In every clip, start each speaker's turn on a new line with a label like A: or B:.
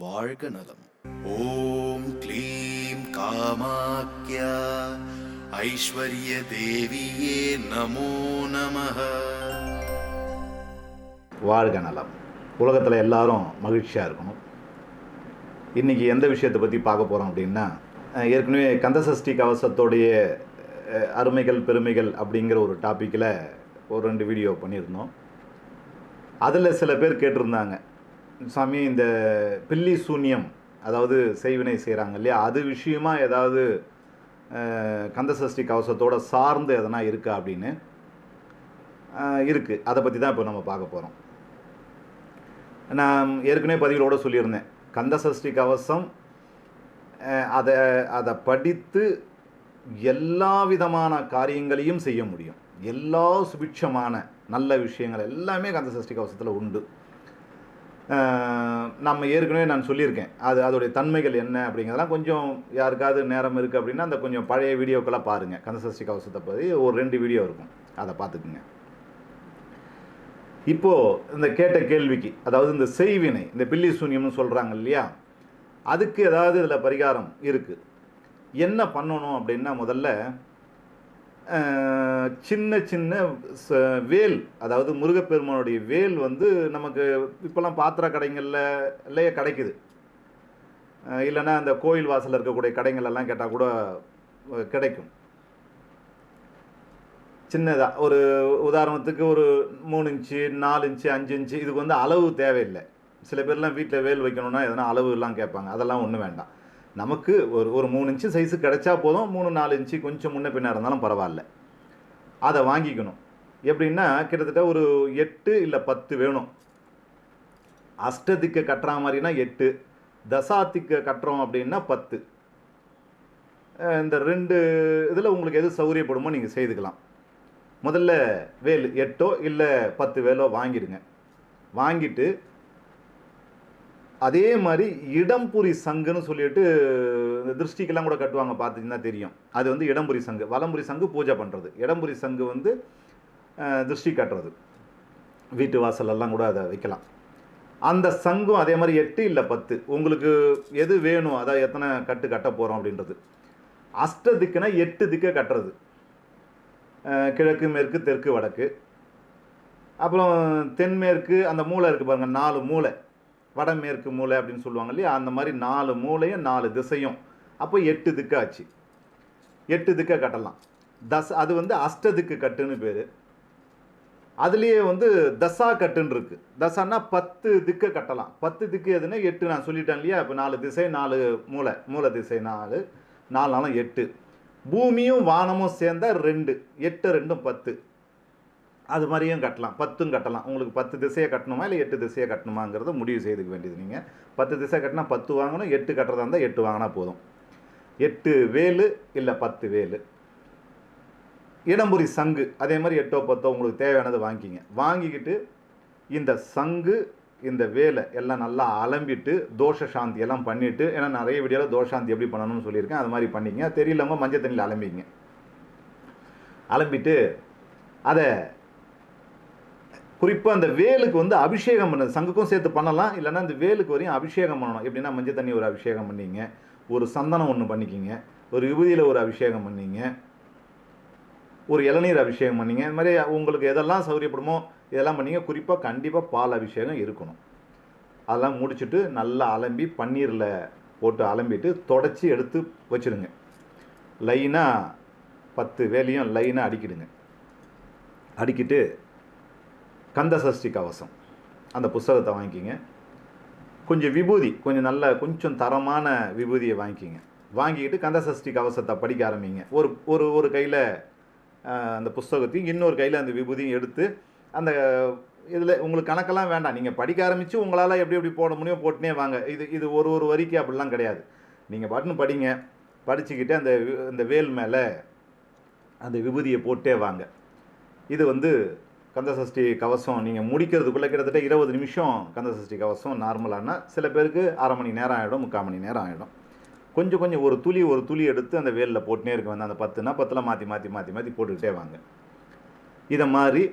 A: வாழ்க நலம். ஓம் க்ளீம் காமாக்யா. ஐஸ்வர்ய தேவியே நமோ நம
B: வாழ்க நலம். உலகத்தில் எல்லாரும் மகிழ்ச்சியாக இருக்கணும். இன்றைக்கி எந்த விஷயத்தை பற்றி பார்க்க போகிறோம் அப்படின்னா ஏற்கனவே கந்தசஷ்டி கவசத்தோடைய அருமைகள் பெருமைகள் அப்படிங்கிற ஒரு டாப்பிக்கில் ஒரு ரெண்டு வீடியோ பண்ணியிருந்தோம். அதில் சில பேர் கேட்டிருந்தாங்க சாமி இந்த பில்லி சூன்யம் அதாவது செய்வினை செய்கிறாங்க இல்லையா? அது விஷயமா ஏதாவது கந்தசஷ்டி கவசத்தோட சார்ந்து எதனா இருக்கா அப்படின்னு? இருக்குது அதை பற்றி தான் இப்போ நம்ம பார்க்க போகிறோம் நான் ஏற்கனவே பதிவுகளோடு சொல்லியிருந்தேன். கந்தசஷ்டி கவசம் அதை அதை படித்து எல்லா விதமான காரியங்களையும் செய்ய முடியும். எல்லா சுபிட்சமான நல்ல விஷயங்கள் எல்லாமே கந்தசஷ்டி கவசத்தில் உண்டு. நம்ம ஏற்கனவே நான் சொல்லியிருக்கேன். அது அதோடைய தன்மைகள் என்ன அப்படிங்கிறதெல்லாம் கொஞ்சம் யாருக்காவது நேரம் இருக்குது அப்படின்னா அந்த கொஞ்சம் பழைய வீடியோக்கெல்லாம் பாருங்கள் கந்தசஷ்டி கவசத்தை பற்றி ஒரு ரெண்டு வீடியோ இருக்கும். அதை பார்த்துக்குங்க. இப்போது இந்த கேட்ட கேள்விக்கு அதாவது இந்த செய்வினை இந்த பில்லி சூன்யம்னு சொல்கிறாங்க இல்லையா? அதுக்கு ஏதாவது இதில் பரிகாரம் இருக்குது என்ன பண்ணணும் அப்படின்னா முதல்ல சின்ன சின்ன வேல் அதாவது முருகப்பெருமானுடைய வேல் வந்து நமக்கு இப்போல்லாம் பாத்திர கடைங்களில் இல்லையே கிடைக்குது. இல்லைன்னா அந்த கோயில் வாசலில் இருக்கக்கூடிய கடைங்களெல்லாம் கேட்டால் கூட கிடைக்கும். சின்னதாக ஒரு உதாரணத்துக்கு ஒரு மூணு இன்ச்சு நாலு இன்ச்சு அஞ்சு இன்ச்சு இதுக்கு வந்து அளவு தேவையில்லை. சில பேர்லாம் வீட்டில் வேல் வைக்கணும்னா எதனா அளவு எல்லாம் கேட்பாங்க. அதெல்லாம் ஒன்றும் வேண்டாம். நமக்கு ஒரு ஒரு மூணு இன்ச்சு சைஸு கிடைச்சா போதும் மூணு நாலு இன்ச்சு கொஞ்சம் முன்ன பின்ன இருந்தாலும் பரவாயில்ல. அதை வாங்கிக்கணும். எப்படின்னா கிட்டத்தட்ட ஒரு எட்டு இல்லை பத்து வேணும். அஷ்டதிக்க கட்டுற மாதிரினா எட்டு தசாத்திக்க கட்டுறோம் அப்படின்னா பத்து. இந்த ரெண்டு இதில் உங்களுக்கு எது சௌகரியப்படுமோ நீங்கள் செய்துக்கலாம். முதல்ல வேல் எட்டோ இல்லை பத்து வேலோ வாங்கிடுங்க. வாங்கிட்டு அதே மாதிரி இடம்புரி சங்குன்னு சொல்லிட்டு இந்த திருஷ்டிக்கெல்லாம் கூட கட்டுவாங்க பார்த்தீங்கன்னா தெரியும். அது வந்து இடம்புரி சங்கு. வலம்புரி சங்கு பூஜை பண்ணுறது இடம்புரி சங்கு வந்து திருஷ்டி கட்டுறது. வீட்டு வாசலெல்லாம் கூட அதை வைக்கலாம். அந்த சங்கும் அதே மாதிரி எட்டு இல்லை பத்து. உங்களுக்கு எது வேணும் அதாவது எத்தனை கட்டு கட்ட போகிறோம் அப்படின்றது. அஷ்ட திக்குனா எட்டு திக்கை கட்டுறது. கிழக்கு மேற்கு தெற்கு வடக்கு. அப்புறம் தென்மேற்கு அந்த மூலை இருக்குது பாருங்கள் நாலு மூலை. வடமேற்கு மூலை அப்படின்னு சொல்லுவாங்க இல்லையா? அந்த மாதிரி நாலு மூலையும் நாலு திசையும். அப்போ எட்டு திக்காச்சு எட்டு திக்கை கட்டலாம். தஸ் அது வந்து அஷ்டதிக்கு கட்டுன்னு பேர். அதுலேயே வந்து தசா கட்டுன்னு இருக்குது தசான்னா பத்து திக்கை கட்டலாம். பத்து திக்கு எதுனா எட்டு. நான் சொல்லிட்டேன் இல்லையா? இப்போ நாலு திசை நாலு மூலை மூளை திசை நாலு நாலு நாளும் எட்டு. பூமியும் வானமும் சேர்ந்தால் ரெண்டு. எட்டு ரெண்டும் பத்து. அது மாதிரியும் கட்டலாம். பத்தும் கட்டலாம். உங்களுக்கு பத்து திசையை கட்டணுமா இல்லை எட்டு திசையை கட்டணுமாங்கிறத முடிவு செய்துக்க வேண்டியது நீங்கள் பத்து திசை கட்டினா பத்து வாங்கணும் எட்டு கட்டுறதா இருந்தால் எட்டு வாங்கினா போதும். எட்டு வேலு இல்லை பத்து வேலு. இடம்புரி சங்கு அதே மாதிரி எட்டோ பத்தோ உங்களுக்கு தேவையானது வாங்கிக்கிங்க வாங்கிக்கிட்டு இந்த சங்கு இந்த வேலை எல்லாம் நல்லா அலம்பிட்டு தோஷ சாந்தி எல்லாம் பண்ணிவிட்டு ஏன்னா நிறைய வீடியோவில் தோஷாந்தி எப்படி பண்ணணும்னு சொல்லியிருக்கேன். அது மாதிரி பண்ணிக்கங்க தெரியலவங்க மஞ்சள் தண்ணியில் அலம்பிங்க. அலம்பிட்டு அதை குறிப்பாக அந்த வேலுக்கு வந்து அபிஷேகம் பண்ண சங்குக்கும் சேர்த்து பண்ணலாம் இல்லைன்னா அந்த வேலுக்கு வரையும் அபிஷேகம் பண்ணணும். எப்படின்னா மஞ்சள் தண்ணி ஒரு அபிஷேகம் பண்ணீங்க. ஒரு சந்தனம் ஒன்று பண்ணிக்கிங்க. ஒரு விபூதியில் ஒரு அபிஷேகம் பண்ணீங்க. ஒரு இளநீர் அபிஷேகம் பண்ணீங்க. இந்த மாதிரி உங்களுக்கு எதெல்லாம் சௌகரியப்படுமோ இதெல்லாம் பண்ணிங்க. குறிப்பாக கண்டிப்பாக பால் அபிஷேகம் இருக்கணும். அதெல்லாம் முடிச்சுட்டு நல்லா அலம்பி பன்னீரில் போட்டு அலம்பிட்டு தொடச்சி எடுத்து வச்சிடுங்க லைனாக பத்து வேலையும் லைனாக அடிக்கிடுங்க. அடிக்கிட்டு கந்தசஷ்டி கவசம். அந்த புஸ்தகத்தை வாங்கிக்கிங்க. கொஞ்சம் விபூதி கொஞ்சம் நல்ல கொஞ்சம் தரமான விபூதியை வாங்கிக்கிங்க. வாங்கிக்கிட்டு கந்தசஷ்டி கவசத்தை படிக்க ஆரம்பிங்க. ஒரு ஒரு ஒரு கையில் அந்த புஸ்தகத்தையும் இன்னொரு கையில் அந்த விபூதியும் எடுத்து அந்த இதில் உங்களுக்கு கணக்கெல்லாம் வேண்டாம். நீங்கள் படிக்க ஆரம்பித்து உங்களால் எப்படி எப்படி போட முடியும் போட்டுனே வாங்க. இது இது ஒரு ஒரு வரிக்கு அப்படிலாம் கிடையாது. நீங்கள் பாட்டுன்னு படிங்க. படிச்சுக்கிட்டு அந்த அந்த வேல் மேலே அந்த விபூதியை போட்டே வாங்க. இது வந்து கந்தசஷ்டி கவசம் நீங்கள் முடிக்கிறதுக்குள்ளே கிட்டத்தட்ட இருபது நிமிஷம் கந்தசஷ்டி கவசம் நார்மலானா சில பேருக்கு அரை மணி நேரம் ஆகிடும் முக்கால் மணி நேரம் ஆகிடும் கொஞ்சம் கொஞ்சம் ஒரு துளி ஒரு துளி எடுத்து அந்த வேலில் போட்டுனே இருக்க வேண்டாம். அந்த பத்துனா பத்தில் மாற்றி மாற்றி மாற்றி மாற்றி போட்டுக்கிட்டே வாங்க. இதை மாதிரி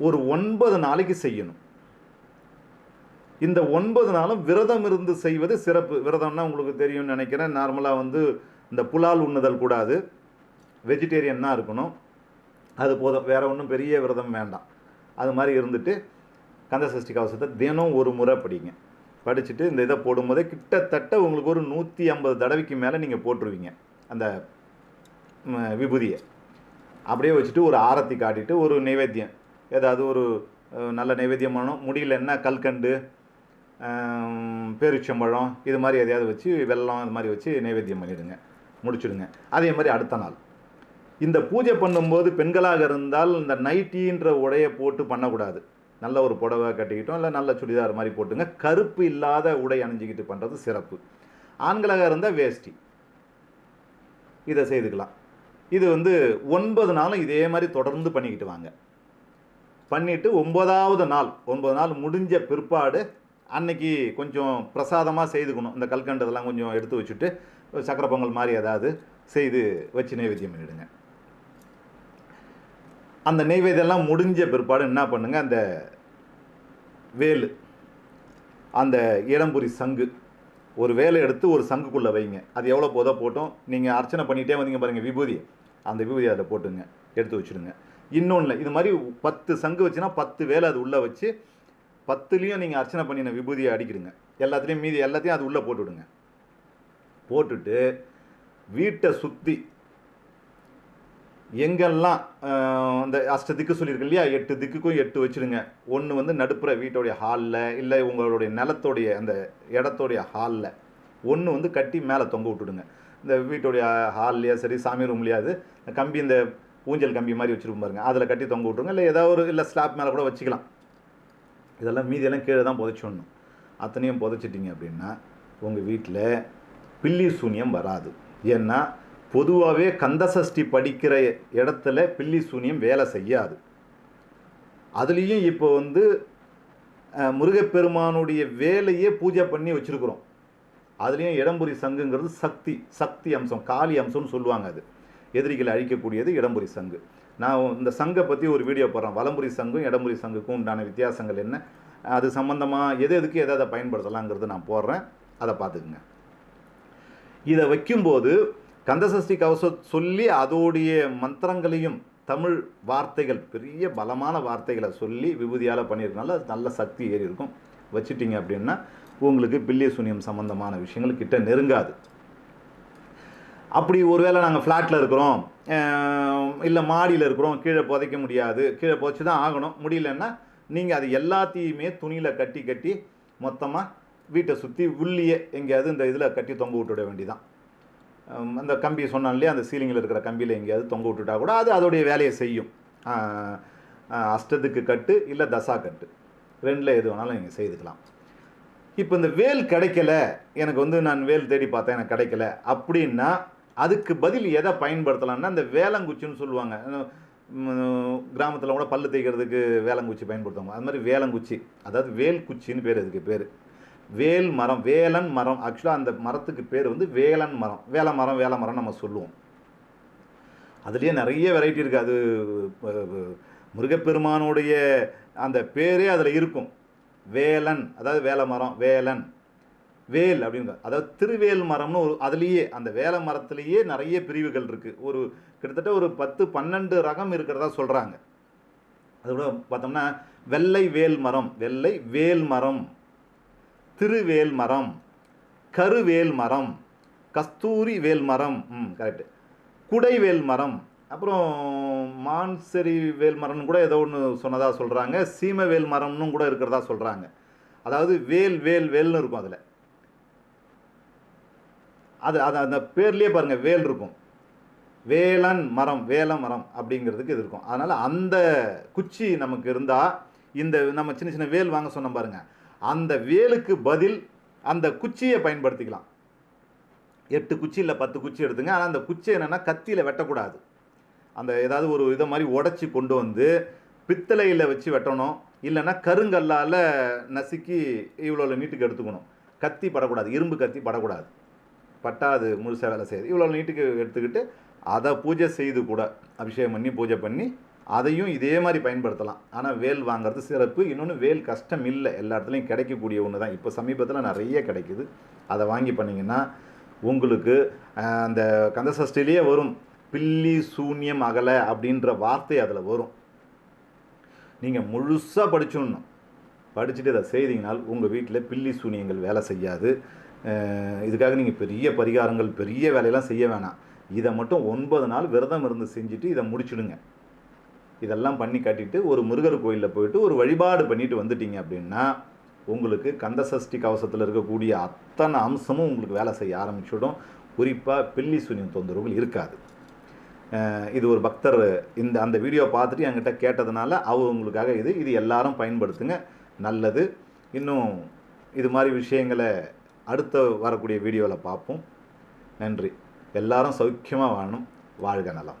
B: ஒரு ஒன்பது நாளைக்கு செய்யணும். இந்த ஒன்பது நாளும் விரதம் இருந்து செய்வது சிறப்பு. விரதம்னா உங்களுக்கு தெரியும்னு நினைக்கிறேன். நார்மலாக வந்து இந்த புலால் உண்ணுதல் கூடாது. வெஜிடேரியன் தான் இருக்கணும். அது போதும். வேறு ஒன்றும் பெரிய விரதம் வேண்டாம். அது மாதிரி இருந்துட்டு கந்த சஷ்டி கவசத்தை தினம் ஒரு முறை படிங்க. படிச்சுட்டு இந்த இதை போடும்போதே கிட்டத்தட்ட உங்களுக்கு ஒரு நூற்றி ஐம்பது தடவைக்கு மேலே நீங்கள் போட்டுருவீங்க. அந்த விபூதியை. அப்படியே வச்சுட்டு ஒரு ஆரத்தி காட்டிட்டு ஒரு நைவேத்தியம். ஏதாவது ஒரு நல்ல நைவேத்தியம் பண்ணணும் முடியலன்னா கல்கண்டு பேரிச்சம்பழம் இது மாதிரி எதையாவது வச்சு வெல்லம் இது மாதிரி வச்சு நைவேத்தியம் பண்ணிவிடுங்க முடிச்சுடுங்க. அதே மாதிரி அடுத்த நாள். இந்த பூஜை பண்ணும்போது பெண்களாக இருந்தால் இந்த நைட்டின்ற உடையை போட்டு பண்ணக்கூடாது. நல்ல ஒரு புடவை கட்டிக்கிட்டோம் இல்லை நல்ல சுடிதார் மாதிரி போட்டுங்க. கருப்பு இல்லாத உடை அணிஞ்சிக்கிட்டு பண்ணுறது சிறப்பு. ஆண்களாக இருந்தால் வேஷ்டி. இதை செய்துக்கலாம். இது வந்து ஒன்பது நாளும் இதே மாதிரி தொடர்ந்து பண்ணிக்கிட்டு வாங்க. பண்ணிவிட்டு ஒன்பதாவது நாள் ஒன்பது நாள் முடிஞ்ச பிற்பாடு அன்னைக்கு கொஞ்சம் பிரசாதமாக செய்துக்கணும். இந்த கல்கண்டதெல்லாம் கொஞ்சம் எடுத்து வச்சுட்டு சக்கரை பொங்கல் மாதிரி ஏதாவது செய்து வச்சு நைவேத்தியம் பண்ணிவிடுங்க அந்த நெய்வேதெல்லாம் முடிஞ்ச பிற்பாடு என்ன பண்ணுங்கள் அந்த வேலு அந்த இடம்புரி சங்கு ஒரு வேலை எடுத்து ஒரு சங்குக்குள்ளே வைங்க. அது எவ்வளோ போதோ போட்டோம். நீங்கள் அர்ச்சனை பண்ணிகிட்டே வந்தீங்க பாருங்கள் விபூதி. அந்த விபூதி அதில் போட்டுங்க எடுத்து வச்சுடுங்க. இன்னொன்று இது மாதிரி பத்து சங்கு வச்சுன்னா பத்து வேலை அது உள்ளே வச்சு பத்துலேயும் நீங்கள் அர்ச்சனை பண்ணின விபூதியை அடிக்கிடுங்க. எல்லாத்துலேயும் மீதி எல்லாத்தையும் அது உள்ளே போட்டுவிடுங்க போட்டுட்டு வீட்டை சுற்றி எங்கெல்லாம் அந்த இந்த அஷ்ட திக்கு சொல்லியிருக்கு இல்லையா? எட்டு திக்குக்கும் எட்டு வச்சுருங்க. ஒன்று வந்து நடுப்புற வீட்டோடைய ஹாலில் இல்லை உங்களுடைய நிலத்தோடைய அந்த இடத்தோடைய ஹாலில் ஒன்று வந்து கட்டி மேலே தொங்க விட்டுடுங்க. இந்த வீட்டோடைய ஹால்லையா சரி சாமி ரூம்லையாவது கம்பி இந்த ஊஞ்சல் கம்பி மாதிரி வச்சுருப்போம் பாருங்க. அதில் கட்டி தொங்க விட்டுருங்க. இல்லை ஏதாவது ஒரு இல்லை ஸ்லாப் மேலே கூட வச்சுக்கலாம். இதெல்லாம் மீதியெல்லாம் கீழே தான் புதைச்சிடணும் அத்தனையும் புதைச்சிட்டிங்க அப்படின்னா உங்கள் வீட்டில் பில்லி சூன்யம் வராது. ஏன்னா பொதுவாகவே கந்தசஷ்டி படிக்கிற இடத்துல பில்லி சூனியம் வேலை செய்யாது. அதுலேயும் இப்போ வந்து முருகப்பெருமானுடைய வேலையே பூஜை பண்ணி வச்சுருக்குறோம். அதுலேயும் இடம்புரி சங்குங்கிறது சக்தி சக்தி அம்சம் காளி அம்சம்னு சொல்லுவாங்க அது. எதிரிகளை அழிக்கக்கூடியது இடம்புரி சங்கு. நான் இந்த சங்கை பற்றி ஒரு வீடியோ போடுறேன். வலம்புரி சங்கும் இடம்புரி சங்குக்கும் உண்டான வித்தியாசங்கள் என்ன? அது சம்மந்தமாக எது எதுக்கு எதை எதை பயன்படுத்தலாங்கிறது நான் போடுறேன். அதை பார்த்துக்குங்க. இதை வைக்கும்போது கந்தசஷ்டி கவசம் சொல்லி அதோடைய மந்திரங்களையும் தமிழ் வார்த்தைகள் பெரிய பலமான வார்த்தைகளை சொல்லி விபூதியால் பண்ணியிருக்கனால நல்ல சக்தி ஏறி இருக்கும். வச்சுட்டிங்க அப்படின்னா உங்களுக்கு பில்லிய சூனியம் சம்மந்தமான விஷயங்கள் கிட்ட நெருங்காது. அப்படி ஒருவேளை நாங்கள் ஃப்ளாட்டில் இருக்கிறோம் இல்லை மாடியில் இருக்கிறோம் கீழே புதைக்க முடியாது கீழே புதைச்சி தான் ஆகணும். முடியலன்னா நீங்கள் அது எல்லாத்தையுமே துணியில் கட்டி கட்டி மொத்தமாக வீட்டை சுற்றி உள்ளியே எங்கேயாவது இந்த இதில் கட்டி தொங்க விட்டுவிட வேண்டியதான் அந்த கம்பி சொன்னோம் இல்லையா? அந்த சீலிங்கில் இருக்கிற கம்பியில் எங்கேயாவது தொங்க விட்டுட்டா கூட அது அதோடைய வேலையை செய்யும். அஷ்டத்துக்கு கட்டு இல்லை தசா கட்டு. ரெண்டில் எது வேணாலும் நீங்கள் செய்துக்கலாம். இப்போ இந்த வேல் கிடைக்கல எனக்கு வந்து நான் வேல் தேடி பார்த்தேன் எனக்கு கிடைக்கல அப்படின்னா அதுக்கு பதில் எதை பயன்படுத்தலாம்னா இந்த வேலங்குச்சின்னு சொல்லுவாங்க. கிராமத்தில் கூட பல்லு தேய்க்கிறதுக்கு வேலங்குச்சி பயன்படுத்துவாங்க. அது மாதிரி வேலங்குச்சி அதாவது வேல் குச்சின்னு பேர் அதுக்கு பேர். வேல் மரம் வேலன் மரம். ஆக்சுவலாக அந்த மரத்துக்கு பேர் வந்து வேலன் மரம். வேல மரம் வேலை மரம் நம்ம சொல்லுவோம். அதுலேயே நிறைய வெரைட்டி இருக்குது அது முருகப்பெருமானுடைய அந்த பேரே அதில் இருக்கும். வேலன் அதாவது வேலை மரம் வேலன். வேல் அப்படின்னு அதாவது திருவேல் மரம்னு ஒரு அதுலேயே அந்த வேலை மரத்துலேயே நிறைய பிரிவுகள் இருக்குது ஒரு கிட்டத்தட்ட ஒரு பத்து பன்னெண்டு ரகம் இருக்கிறதா சொல்கிறாங்க அதோட பார்த்தோம்னா வெள்ளை வேல் மரம் வெள்ளை வேல் மரம். திருவேல் மரம் கருவேல் மரம் கஸ்தூரி வேல் மரம் ம் கரெக்டு குடைவேல் மரம் அப்புறம் மான்சரி வேல் மரம்னு கூட ஏதோ ஒன்று சொன்னதாக சொல்கிறாங்க சீம வேல் மரம்னு கூட இருக்கிறதா சொல்கிறாங்க அதாவது வேல் வேல் வேல்னு இருக்கும் அதில். அது அது அந்த பேர்லேயே பாருங்கள் வேல் இருக்கும். வேலன் மரம் வேல மரம் அப்படிங்கிறதுக்கு இது இருக்கும். அதனால் அந்த குச்சி நமக்கு இருந்தால் இந்த நம்ம சின்ன சின்ன வேல் வாங்க சொன்னோம் பாருங்கள் அந்த வேலுக்கு பதில் அந்த குச்சியை பயன்படுத்திக்கலாம். எட்டு குச்சி இல்லை பத்து குச்சி எடுத்துங்க. ஆனால் அந்த குச்சி என்னென்னா கத்தியில் வெட்டக்கூடாது. அந்த ஏதாவது ஒரு இதை மாதிரி உடச்சி கொண்டு வந்து பித்தளையில் வச்சு வெட்டணும். இல்லைன்னா கருங்கல்லால் நசுக்கி இவ்வளோ நீட்டுக்கு எடுத்துக்கணும். கத்தி படக்கூடாது. இரும்பு கத்தி படக்கூடாது. பட்டாது முழுசாக வேலை செய்யுது. இவ்வளோ நீட்டுக்கு எடுத்துக்கிட்டு அதை பூஜை செய்து கூட அபிஷேகம் பண்ணி பூஜை பண்ணி அதையும் இதே மாதிரி பயன்படுத்தலாம். ஆனால் வேல் வாங்குறது சிறப்பு. இன்னொன்று வேல் கஷ்டம் இல்லை. எல்லா இடத்துலையும் கிடைக்கக்கூடிய ஒன்று தான். இப்போ சமீபத்தில் நிறைய கிடைக்குது. அதை வாங்கி பண்ணிங்கன்னா உங்களுக்கு அந்த கந்தசஷ்டிலேயே வரும். பில்லி சூன்யம் அகல அப்படின்ற வார்த்தை அதில் வரும். நீங்கள் முழுசாக படிச்சுடணும். படிச்சுட்டு அதை செய்தீங்கனால் உங்கள் வீட்டில் பில்லி சூனியங்கள் வேலை செய்யாது. இதுக்காக நீங்கள் பெரிய பரிகாரங்கள் பெரிய வேலையெல்லாம் செய்ய வேணாம். இதை மட்டும் ஒன்பது நாள் விரதம் இருந்து செஞ்சுட்டு இதை முடிச்சிடுங்க. இதெல்லாம் பண்ணி கட்டிட்டு ஒரு முருகர் கோயிலில் போயிட்டு ஒரு வழிபாடு பண்ணிட்டு வந்துட்டீங்க அப்படின்னா உங்களுக்கு கந்த சஷ்டி கவசத்தில் இருக்கக்கூடிய அத்தனை அம்சமும் உங்களுக்கு வேலை செய்ய ஆரம்பிச்சிடும். குறிப்பாக பில்லி சூன்யம் தொந்தரவுகள் இருக்காது. இது ஒரு பக்தர் இந்த அந்த வீடியோ பார்த்துட்டு என்கிட்ட கேட்டதுனால அவங்களுக்காக இது இது எல்லாரும் பயன்படுத்துங்க. நல்லது. இன்னும் இது மாதிரி விஷயங்களை அடுத்த வரக்கூடிய வீடியோவில் பார்ப்போம். நன்றி. எல்லாரும் சௌக்கியமாக வாழணும். வாழ்க நலம்.